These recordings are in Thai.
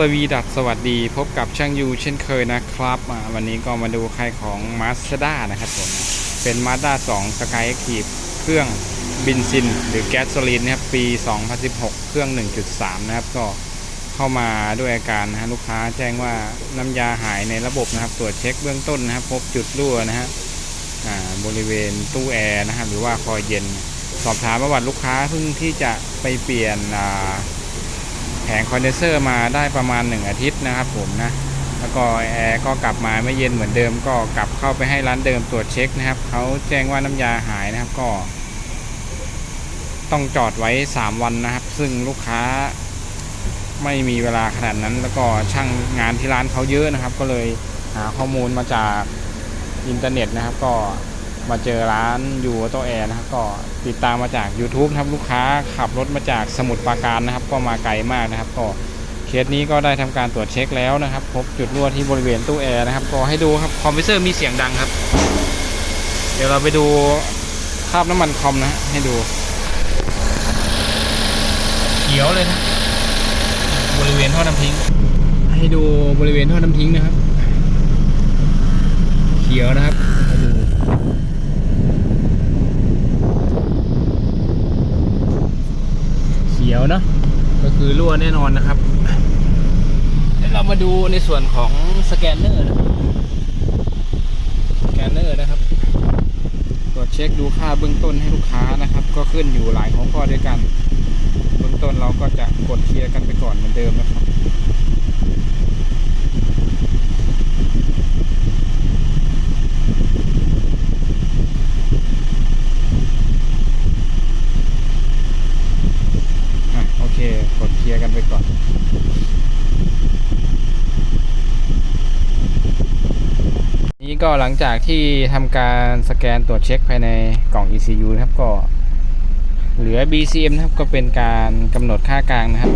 สวีดัสสวัสดีพบกับช่างยูเช่นเคยนะครับวันนี้ก็มาดูค่ายของ Mazda นะครับผม เป็น Mazda 2 Sky Active เครื่องบินซิน หรือแก๊สโซลีนนะครับปี 2016 เครื่อง 1.3 นะครับ ก็เข้ามาด้วยอาการนะฮะลูกค้าแจ้งว่าน้ำยาหายในระบบนะครับ ตรวจเช็คเบื้องต้นนะครับ พบจุดรั่วนะฮะบริเวณตู้แอร์นะครับหรือว่าคอยเย็น สอบถามประวัติลูกค้าเพิ่งที่จะไปเปลี่ยนอ่า แผงคอนเดนเซอร์มาได้ประมาณ 1 อาทิตย์นะครับผมนะแล้วก็แอร์ก็กลับมาไม่เย็นเหมือนเดิมก็กลับเข้าไปให้ร้านเดิมตรวจเช็คนะครับเขาแจ้งว่าน้ำยาหายนะครับก็ ต้องจอดไว้ 3 วันนะครับ ซึ่งลูกค้าไม่มีเวลาขนาดนั้น แล้วก็ช่างงานที่ร้านเขาเยอะนะครับ ก็เลยหาข้อมูลมาจากอินเทอร์เน็ตนะครับ ก็ มาเจอร้านยูโตแอร์นะครับก็ติดตามมาจาก YouTube ครับลูกค้าขับรถมาจากสมุทรปราการนะครับ ก็มาไกลมากนะครับ ก็เคสนี้ก็ได้ทำการตรวจเช็คแล้วนะครับ พบจุดรั่วที่บริเวณตู้แอร์นะครับก็ให้ดูครับคอมพิวเซอร์มีเสียงดังครับ เดี๋ยวเราไปดูคราบน้ำมันคอมนะฮะให้ดู เขียวเลยนะบริเวณท่อน้ำทิ้ง ให้ดูบริเวณท่อน้ำทิ้งนะครับ เขียวนะครับให้ดูเขียวเนอะก็คือรั่ว แน่นอนนะครับเดี๋ยวเรามาดูในส่วนของสแกนเนอร์นะสแกนเนอร์นะครับตรวจเช็คดูค่าเบื้องต้นให้ลูกค้านะครับ ก็ขึ้นอยู่หลายหัวข้อด้วยกัน เบื้องต้นเราก็จะกดเคลียร์กันไปก่อนเหมือนเดิมนะครับ อะโอเค กดเคลียร์กันไปก่อน นี้ ก็หลังจากที่ทำการสแกนตรวจเช็คภายในกล่อง ECU นะครับก็เหลือ BCM นะครับก็เป็นการกำหนดค่ากลางนะครับ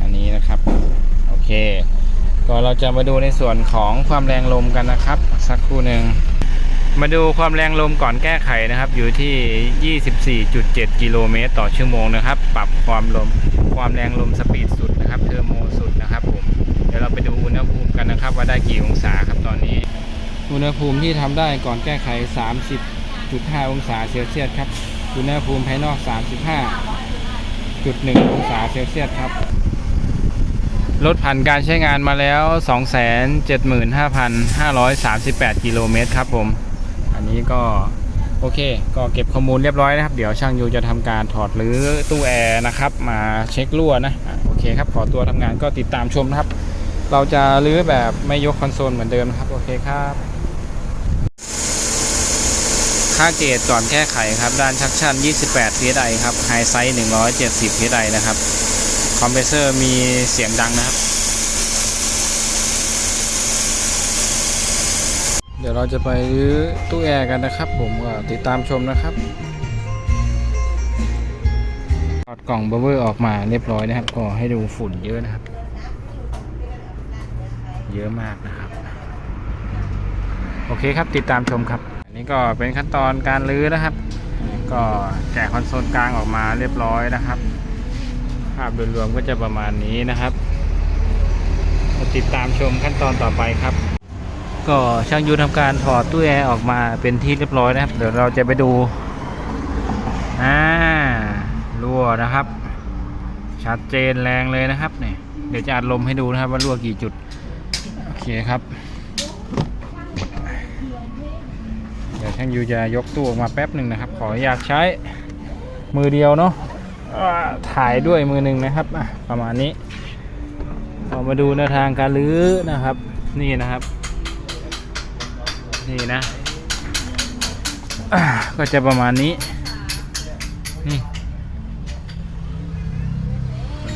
อันนี้นะครับ โอเค ก็เราจะมาดูในส่วนของความแรงลมกันนะครับ สักครู่หนึ่งมาดูความแรงลมก่อนแก้ไขนะครับ อยู่ที่ 24.7 กิโลเมตรต่อชั่วโมงนะครับ ปรับความลมความแรงลมสปีดสุดนะครับ เทอร์โมสุดนะครับผมเดี๋ยวเราไปดูอุณหภูมิกันนะครับ ว่าได้กี่องศาครับตอนนี้ อุณหภูมิที่ทำได้ก่อนแก้ไข 30.5 องศาเซลเซียสครับ อุณหภูมิภายนอก 35.1 องศาเซลเซียสครับ รถผ่านการใช้งานมาแล้ว 275,538 กิโลเมตรครับผม อันนี้ก็โอเค ก็เก็บข้อมูลเรียบร้อยนะครับ เดี๋ยวช่างยูจะทำการถอดหรือตู้แอร์นะครับ มาเช็ครั่วนะ โอเคครับ ขอตัวทำงานก็ติดตามชมนะครับ เราจะรื้อแบบไม่ยกคอนโซลเหมือนเดิมครับ โอเคครับ ค่าเกจก่อนแก้ไขครับ ด้านชักชั่น 28 psi ครับไฮไซส์170 psi นะครับ คอมเพรสเซอร์มีเสียงดังนะครับ เดี๋ยวเราจะไปรื้อตู้แอร์กันนะครับ ผมก็ติดตามชมนะครับถอดกล่องบับเบอร์ออกมาเรียบร้อยนะครับ ก็ให้ดูฝุ่นเยอะนะครับ เยอะมากนะครับ โอเคครับติดตามชมครับ นนี้ก็เป็นขั้นตอนการรื้อนะครับ ก็แกะคอนโซลกลางออกมาเรียบร้อยนะครับ ภาพโดยรวมก็จะประมาณนี้นะครับมาติดตามชมขั้นตอนต่อไปครับ ก็ช่างยูทำการถอดตู้แอร์ออกมาเป็นที่เรียบร้อยนะครับ เดี๋ยวเราจะไปดูอ่ารั่วนะครับ ชัดเจนแรงเลยนะครับเนี่ยเดี๋ยวจะอัดลมให้ดูนะครับว่ารั่วกี่จุด โอเคครับ ดี๋ยวช่างยูจะยกตู้ออกมาแป๊บหนึ่งนะครับ ขออยากใช้มือเดียวเนาะถ่ายด้วยมือหนึ่งนะครับประมาณนี้เรามาดูแนวทางการลื้อนะครับ นี่นะครับ นี่นะ ก็จะประมาณนี้ นี่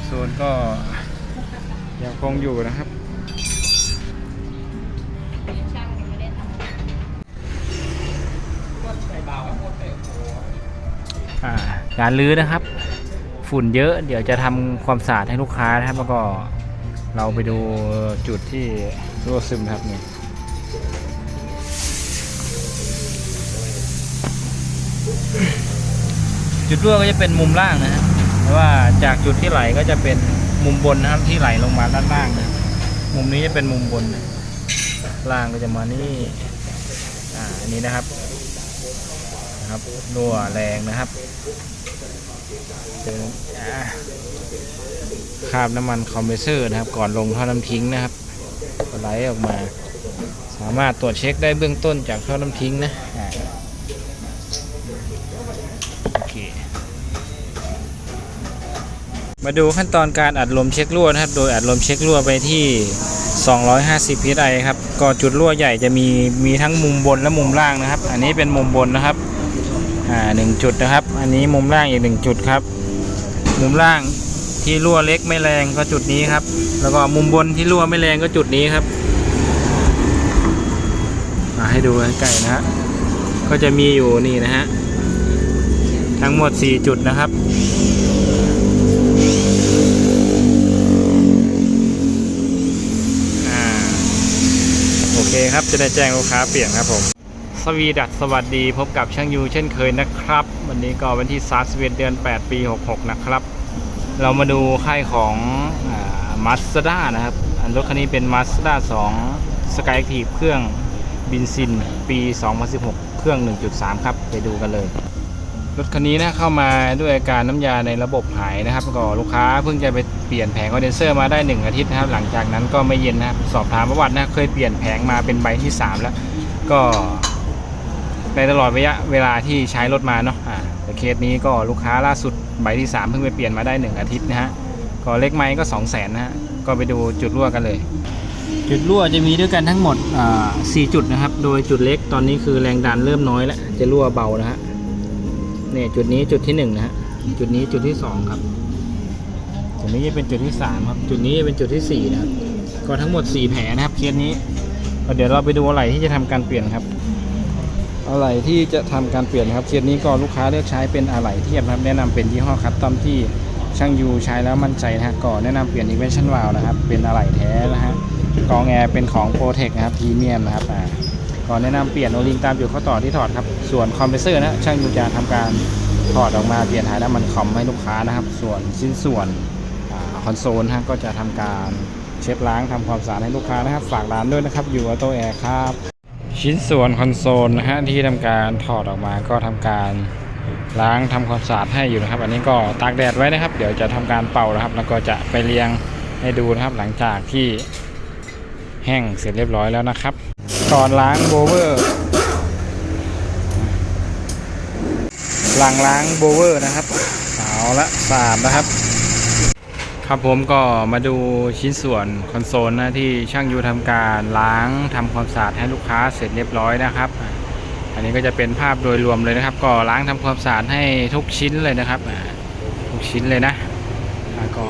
โซนก็ยังคงอยู่นะครับ การลื้อนะครับ ฝุ่นเยอะเดี๋ยวจะทำความสะอาดให้ลูกค้านะครับ แล้วก็เราไปดูจุดที่รั่วซึมนะครับนี่จุดรั่วก็จะเป็นมุมล่างนะฮะแต่ว่าจากจุดที่ไหลก็จะเป็นมุมบนนะครับที่ไหลลงมาด้านล่างนะมุมนี้จะเป็นมุมบนนะล่างก็จะมานี่อ่าอันนี้นะครับ นะครับรั่วแรงนะครับคาบน้ำมันคอมเพรสเซอร์นะครับ ก่อนลงท่อน้ำทิ้งนะครับไหลออกมา สามารถตรวจเช็คได้เบื้องต้นจากท่อน้ำทิ้งนะโอเคมาดูขั้นตอนการอัดลมเช็ครั่วนะครับ โดยอัดลมเช็ครั่วไปที่ 250 psi ครับ ก็จุดรั่วใหญ่จะมีมีทั้งมุมบนและมุมล่างนะครับ อันนี้เป็นมุมบนนะครับ อ่าหนึ่งจุดนะครับ อันนี้มุมล่างอีกหนึ่งจุดครับ มุมล่างที่รั่วเล็กไม่แรงก็จุดนี้ครับ แล้วก็มุมบนที่รั่วไม่แรงก็จุดนี้ครับมาให้ดูใกล้นะฮะก็จะมีอยู่นี่นะฮะทั้งหมด 4 จุดนะครับอ่าโอเคครับจะได้แจ้งลูกค้าเปลี่ยนครับผม วีดัสสวัสดีพบกับช่างยูเช่นเคยนะครับ วันนี้ก็วันที่31เวเดือน 8 ปี 66 นะครับ เรามาดูค่ายของมาสด้านะครับอันรถคันนี้เป็น Mazda 2 Skyactiv เครื่องบินซินปี 2016 เครื่อง 1.3 ครับ ไปดูกันเลย รถคันนี้นะเข้ามาด้วยอาการน้ำยาในระบบหายนะครับ ก็ลูกค้าเพิ่งจะไปเปลี่ยนแผงคอนเดนเซอร์มาได้ 1 อาทิตย์นะครับ หลังจากนั้นก็ไม่เย็นนะครับ สอบถามประวัตินะเคยเปลี่ยนแผงมาเป็นใบที่ 3 แล้วก็ ในตลอดระยะเวลาที่ใช้รถมาเนาะอ่าแต่เคสนี้ก็ลูกค้าล่าสุดใบที่3เพิ่งไปเปลี่ยนมาได้ 1 อาทิตย์นะฮะก็เล็กไม้ก็ 2 0 0 0 0นนะฮะก็ไปดูจุดรั่วกันเลย จุดรั่วจะมีด้วยกันทั้งหมดอ่า4จุดนะครับ โดยจุดเล็กตอนนี้คือแรงดันเริ่มน้อยแล้วจะรั่วเบานะฮะเนี่ยจุดนี้จุดที่หนึ่งนะฮะจุดนี้จุดที่สองครับจุดนี้จะเป็นจุดที่สามครับ จุดนี้จะเป็นจุดที่สี่นะครับก็ทั้งหมดสี่แผลนะครับเคสนี้ก็เดี๋ยวเราไปดูอะไรที่จะทำการเปลี่ยนครับ อะไรที่จะทำการเปลี่ยนครับเคสนี้ก็ลูกค้าเลือกใช้เป็นอะไรเทียบครับแนะนำเป็นยี่ห้อคัสตอมที่ช่างยูใช้แล้วมั่นใจนะฮะก็แนะนำเปลี่ยนอีเวนชั่นวาลนะครับเป็นอะไรแท้นะฮะกองแอร์เป็นของโปรเทคนะครับพรีเมียมนะครับอ่าก่อนแนะนำเปลี่ยนโอลิงตามจุดข้อต่อที่ถอดครับส่วนคอมเพรสเซอร์นะช่างยูจะทำการถอดออกมาเปลี่ยนถ่ายน้ำมันคอมให้ลูกค้านะครับ ส่วนชิ้นส่วนคอนโซลฮะก็จะทำการเช็ดล้างทำความสะอาดให้ลูกค้านะครับ ฝากร้านด้วยนะครับอยูออโตแอร์ครับ ชิ้นส่วนคอนโซลนะฮะที่ทำการถอดออกมาก็ทำการล้างทำความสะอาดให้อยู่นะครับ อันนี้ก็ตากแดดไว้นะครับ เดี๋ยวจะทำการเป่านะครับ แล้วก็จะไปเรียงให้ดูนะครับหลังจากที่แห้งเสร็จเรียบร้อยแล้วนะครับ ก่อนล้างโบเวอร์หลังล้างโบเวอร์นะครับเอาละสะอาดนะครับ ครับผมก็มาดูชิ้นส่วนคอนโซลนะที่ช่างยูทำการล้างทำความสะอาดให้ลูกค้าเสร็จเรียบร้อยนะครับ อันนี้ก็จะเป็นภาพโดยรวมเลยนะครับ ก็ล้างทำความสะอาดให้ทุกชิ้นเลยนะครับทุกชิ้นเลยนะก็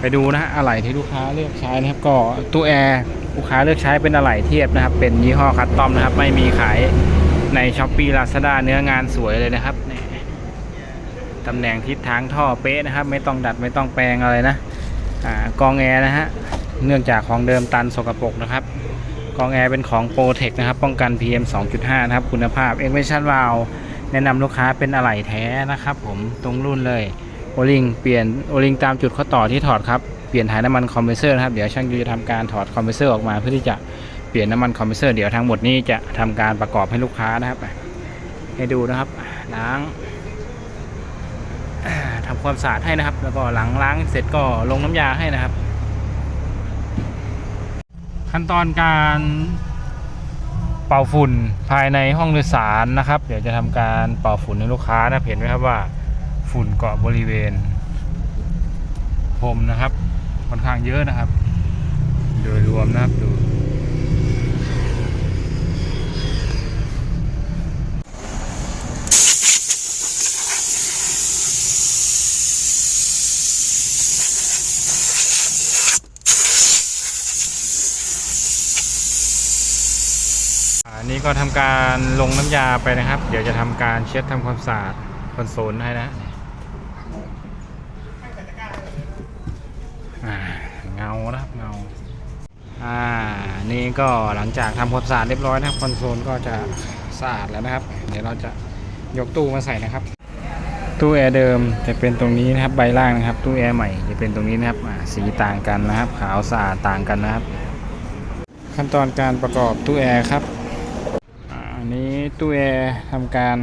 ไปดูนะฮะอะไรที่ลูกค้าเลือกใช้นะครับ ก็ตู้แอร์ลูกค้าเลือกใช้เป็นอะไรเทียบนะครับ เป็นยี่ห้อคัสตอมนะครับ ไม่มีขายในช้อปปี้ลาซาด้าเนื้องานสวยเลยนะครับนี่ ตำแหน่งทิศทางท่อเป๊ะนะครับ ไม่ต้องดัดไม่ต้องแปลงอะไรนะอกองแอร์นะฮะเนื่องจากของเดิมตันสกปรกนะครับกองแอร์เป็นของโปรเทคนะครับ ป้องกัน PM 2.5 นะครับ คุณภาพ e x p r e s s i o n valve แนะนำลูกค้าเป็นอะไหล่แท้นะครับผมตรงรุ่นเลยโอลิงเปลี่ยนโอลิงตามจุดข้อต่อที่ถอดครับ เปลี่ยนถ่ายน้ำมันคอมเพรสเซอร์นะครับ เดี๋ยวช่างยูจะทำการถอดคอมเพรสเซอร์ออกมาเพื่อที่จะเปลี่ยนน้ำมันคอมเพรสเซอร์เดี๋ยวทั้งหมดนี้จะทำการประกอบให้ลูกค้านะครับ ให้ดูนะครับล้าง ทำความสะอาดให้นะครับ แล้วก็หลังล้างเสร็จก็ลงน้ำยาให้นะครับ ขั้นตอนการเป่าฝุ่นภายในห้องโดยสารนะครับ เดี๋ยวจะทำการเป่าฝุ่นให้ลูกค้านะเห็นไหมครับว่าฝุ่นเกาะบริเวณพรมนะครับค่อนข้างเยอะนะครับ โดยรวมนะครับดู อันนี้ ก็ทำการลงน้ำยาไปนะครับ เดี๋ยวจะทำการเช็ดทำความสะอาดคอนโซลให้นะอ่าเงานะครับเงาอ่านี่ก็หลังจากทำความสะอาดเรียบร้อยนะครับคอนโซลก็จะสะอาดแล้วนะครับ เดี๋ยวเราจะยกตู้มาใส่นะครับ ตู้แอร์เดิมจะเป็นตรงนี้นะครับใบล่างนะครับตู้แอร์ใหม่จะเป็นตรงนี้นะครับอ่าสีต่างกันนะครับ ขาวสะอาดต่างกันนะครับ ขั้นตอนการประกอบตู้แอร์ครับ นนี้ตู้แอร์ทำการ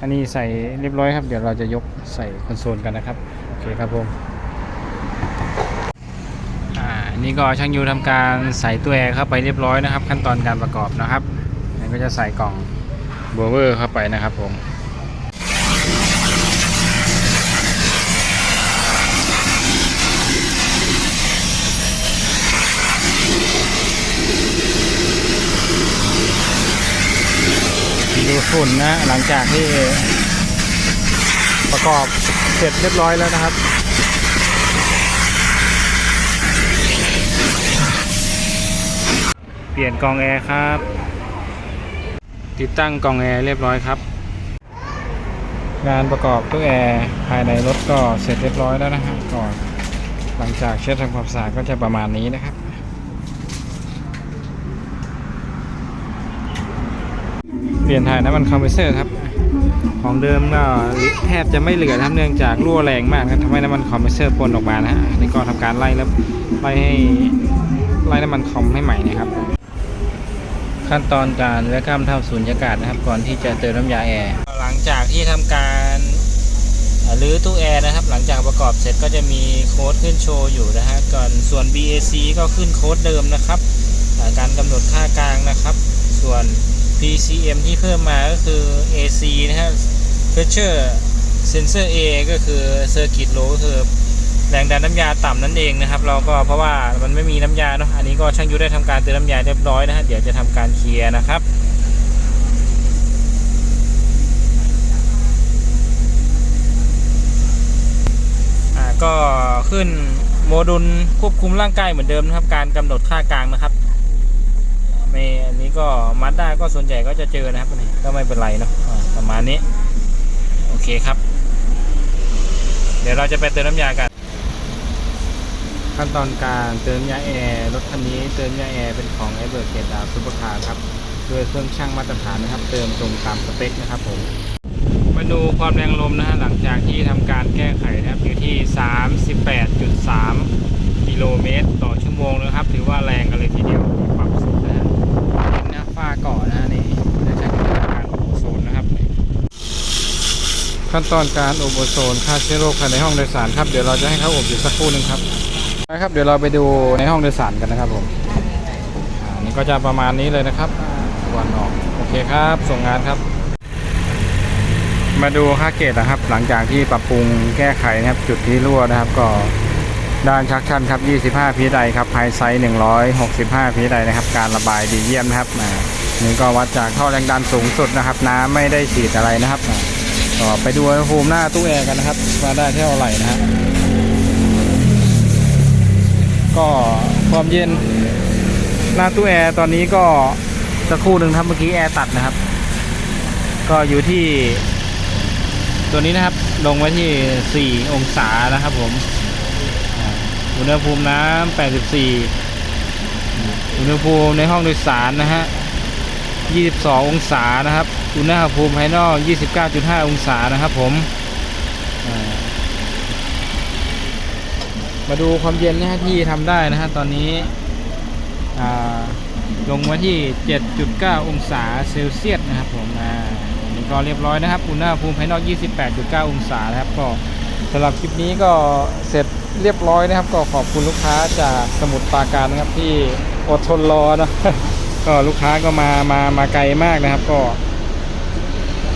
อันนี้ใส่เรียบร้อยครับ เดี๋ยวเราจะยกใส่คอนโซลกันนะครับ โอเคครับผมอ่าอันนี่ก็ช่างยูทำการใส่ตู้แอร์เข้าไปเรียบร้อยนะครับ ขั้นตอนการประกอบนะครับนี่ก็จะใส่กล่องบัวเวอร์เข้าไปนะครับผม ดฝุ่นนะหลังจากที่ประกอบเสร็จเรียบร้อยแล้วนะครับ เปลี่ยนกองแอร์ครับ ติดตั้งกองแอร์เรียบร้อยครับ งานประกอบตู้แอร์ภายในรถก็เสร็จเรียบร้อยแล้วนะฮะก่อนหลังจากเช็ดทำความสะอาดก็จะประมาณนี้นะครับ เปลี่ยนถ่ายน้ำมันคอมเพรสเซอร์ครับ ของเดิมก็แทบจะไม่เหลือนะครับเนื่องจากรั่วแรงมากนะทำให้น้ำมันคอมเพรสเซอร์ปนออกมานะฮะนี่ก็ทำการไล่แล้วไล่ให้ไล่น้ำมันคอมให้ใหม่นะครับขั้นตอนการเลือกข้ามเท่าสูญญากาศนะครับ ก่อนที่จะเติมน้ำยาแอร์หลังจากที่ทำการรื้อตู้แอร์นะครับ หลังจากประกอบเสร็จก็จะมีโค้ดขึ้นโชว์อยู่นะฮะก่อนส่วน BAC ก็ขึ้นโค้ดเดิมนะครับ การกำหนดค่ากลางนะครับ ส่วน PCM ที่เพิ่มมาก็คือ AC นะฮะ Pressure Sensor A ก็คือ Circuit Low ก็คือแรงดันน้ำยาต่ำนั่นเองนะครับ เราก็เพราะว่ามันไม่มีน้ำยาเนาะอันนี้ก็ช่างยุได้ทำการเติมน้ำยาเรียบร้อยนะฮะเดี๋ยวจะทำการเคลียร์นะครับก็ขึ้นโมดูลควบคุมร่างกายเหมือนเดิมนะครับ การกำหนดค่ากลางนะครับ ไม่อันนี้ก็มัดได้ก็ส่วนใหญ่ก็จะเจอนะครับอันนี้ก็ไม่เป็นไรเนาะอ่าประมาณนี้ โอเคครับ เดี๋ยวเราจะไปเติมน้ำยากัน ขั้นตอนการเติมยาแอร์รถคันนี้เติมยาแอร์เป็นของไอเบิร์กเกตดาวซูเปอร์คาร์ครับด้วยเครื่องช่างมาตรฐานนะครับ เติมตรงตามสเปคนะครับผมมาดูความแรงลมนะฮะหลังจากที่ทำการแก้ไขนะครับอยู่ที่ 38.3กิโลเมตรต่อชั่วโมงนะครับ ถือว่าแรงกันเลยทีเดียวปรับสุดนะฮะเป็นหน้าฝ้าก่อนนะนี่จะใช้การโอโซนนะครับ ขั้นตอนการอบโอโซนฆ่าเชื้อโรคภายในห้องโดยสารครับเดี๋ยวเราจะให้เขาอบอยู่สักครู่นึงครับนะครับ เดี๋ยวเราไปดูในห้องโดยสารกันนะครับผมอ่านี่ก็จะประมาณนี้เลยนะครับวันออกโอเคครับ ส่งงานครับ มาดูค่าเกตนะครับ หลังจากที่ปรับปรุงแก้ไขนะครับ จุดที่รั่วนะครับก็ ด้านชักชันครับ 25 พีไดครับไฮไซส์ 165 พีไดนะครับ การระบายดีเยี่ยมนะครับนี่ก็วัดจากท่อแรงดันสูงสุดนะครับ น้ำไม่ได้ฉีดอะไรนะครับอ่าก็ไปดูอุณหภูมิหน้าตู้แอร์กันนะครับว่าได้เท่าไหร่นะฮะก็ความเย็นหน้าตู้แอร์ตอนนี้ก็สักครู่หนึ่งครับเมื่อกี้แอร์ตัดนะครับ ก็อยู่ที่ตัวนี้นะครับ ลงไว้ที่ 4 องศานะครับผม อุณหภูมิน้ำ84 อุณหภูมิในห้องโดยสารนะฮะ 22 องศานะครับ อุณหภูมิภายนอก 29.5 องศานะครับผม มาดูความเย็นนะฮะที่ทำได้นะฮะตอนนี้ลงไว้ที่ 7.9 องศาเซลเซียสนะครับผมอ่านี่ก็เรียบร้อยนะครับ อุณหภูมิภายนอก 28.9 องศานะครับก็สำหรับคลิปนี้ก็เสร็จ เรียบร้อยนะครับ ก็ขอบคุณลูกค้าจากสมุทรปราการนะครับที่อดทนรอเนะก็ลูกค้าก็มามามาไกลมากนะครับ ก็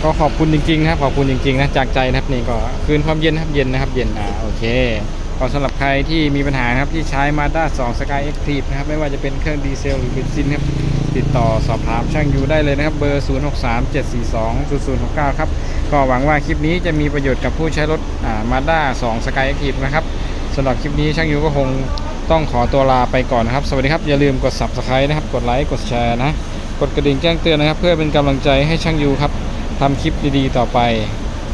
ก็ขอบคุณจริงๆนะครับ ขอบคุณจริงๆนะจากใจนะครับนี่ก็คืนความเย็นนะครับเย็นนะครับเย็นอ่าโอเคก็สำหรับใครที่มีปัญหานะครับที่ใช้ Mazda 2 Sky Active นะครับไม่ว่าจะเป็นเครื่องดีเซลหรือเบนซินครับติดต่อสอบถามช่างยูได้เลยนะครับ เบอร์ 0637420069 ครับ ก็หวังว่าคลิปนี้จะมีประโยชน์กับผู้ใช้รถอ่า Mazda 2 Sky Active นะครับ สำหรับคลิปนี้ช่างยูก็คงต้องขอตัวลาไปก่อนนะครับ สวัสดีครับ อย่าลืมกด Subscribe นะครับ กดไลค์ กดแชร์นะ กดกระดิ่งแจ้งเตือนนะครับ เพื่อเป็นกำลังใจให้ช่างยูครับทำคลิปดีๆต่อไป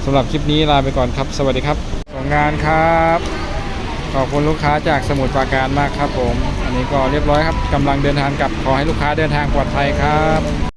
สำหรับคลิปนี้ลาไปก่อนครับ สวัสดีครับส่งงานครับ ขอบคุณลูกค้าจากสมุทรปราการมากครับผม อันนี้ก็เรียบร้อยครับกำลังเดินทางกลับขอให้ลูกค้าเดินทางปลอดภัยครับ